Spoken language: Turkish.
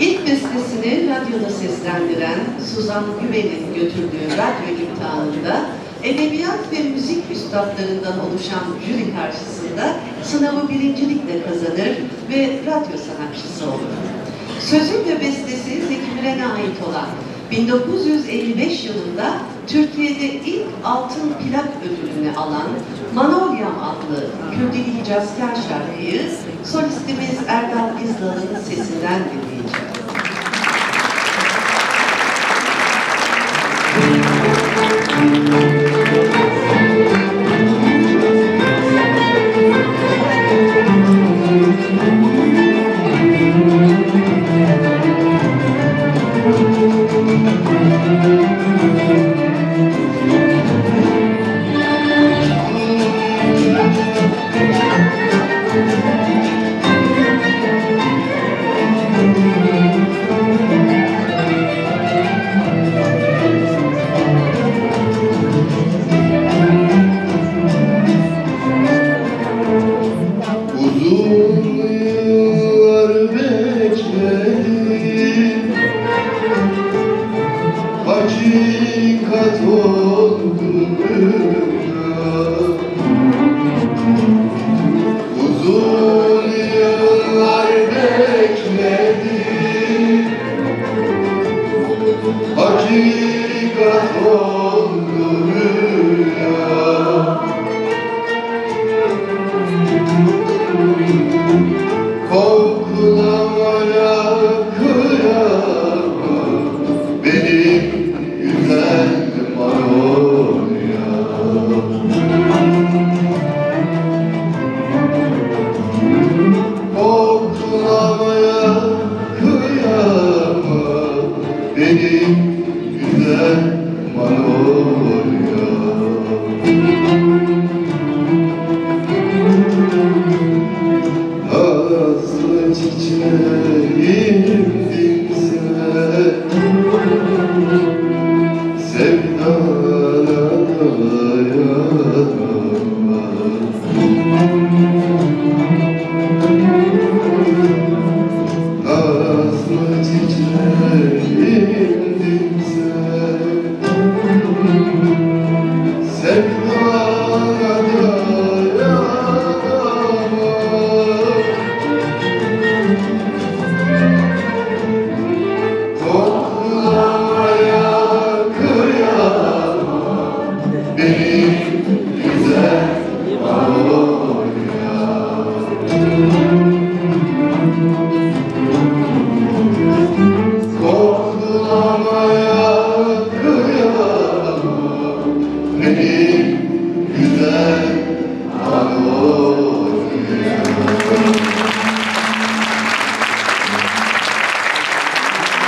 İlk bestesini radyoda seslendiren Suzan Güven'in götürdüğü radyo imtihanında edebiyat ve müzik üstadlarından oluşan jüri karşısında sınavı birincilikle kazanır ve radyo sanatçısı olur. Sözü ve bestesi Zeki Müren'e ait olan 1955 yılında Türkiye'de ilk altın plak ödülünü alan Manolyam adlı Kürdili Hicazkar şarkıyı solistimiz Erdal İzlal'ın sesinden dinleyeceğiz. a dica güzel bana oluyor.